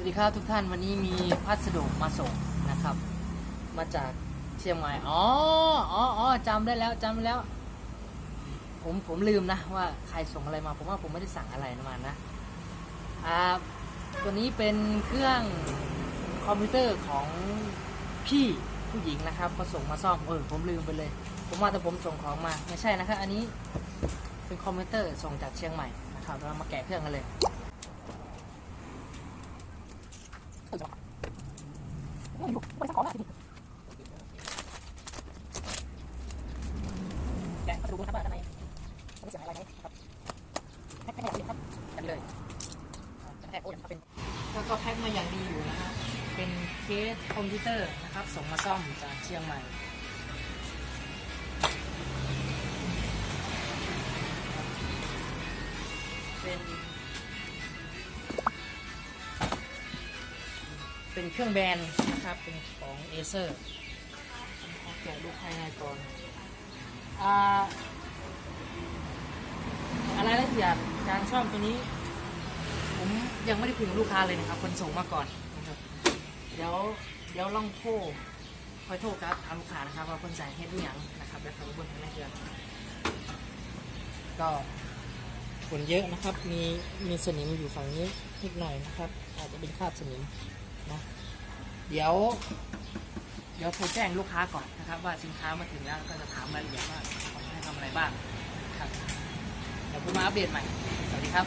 วัสดีครับทุกท่านวันนี้มีพัสดุมาส่งนะครับ มาจากเชียงใหม่อ๋ออ๋อออจำได้แล้วจำได้แล้ว ผมผมลืมนะว่าใครส่งอะไรมาผมว่าผมไม่ได้สั่งอะไรมานะอ่าตัวนี้เป็นเครื่องคอมพิวเตอร์ของพี่ผู้หญิงนะครับก็ส่งมาซ่อมเออผมลืมไปเลย ผมว่าแต่ผมส่งของมาไม่ใช่นะครับอันนี้เป็นคอมพิวเตอร์ส่งจากเชียงใหม่นะครับเรามาแกะเครื่องกันเลย แกะมาดูนะครับว่าด้านในมันเสียงอะไรไหมครับแพ็คแพ็คให้ครับกันเลยแพ็คโอ้ยเป็นแล้วก็แพ็คมาอย่างดีอยู่นะฮะเป็นเคสคอมพิวเตอร์นะครับส่งมาซ่อมจากเชียงใหม่เป็น เป็นเครื่องแบนนะครับ เป็นของเอเซอร์แกะดูภายในก่อนอ่าอะไรละเอียดการซ่อมตัวนี้ ผมยังไม่ได้คุยกับลูกค้าเลยนะครับคนส่งมาก่อนนะครับเดี๋ยวเดี๋ยวลองโทรคอยโทรกับทางลูกค้านะครับว่าคนใส่เฮ็ดด้วยหยังนะครับแล้วเขาบนทางในเดือนก็ฝนเยอะนะครับ มีมีสนิมอยู่ฝั่งนี้นิดหน่อยนะครับ อาจจะเป็นคราบสนิม นะเดี๋ยว เดี๋ยวโทรแจ้งลูกค้าก่อนนะครับ ว่าสินค้ามาถึงแล้วก็จะถามรายละเอียดว่าเขาให้ทำอะไรบ้างนะครับเดี๋ยวผมมาอัปเดตใหม่ สวัสดีครับ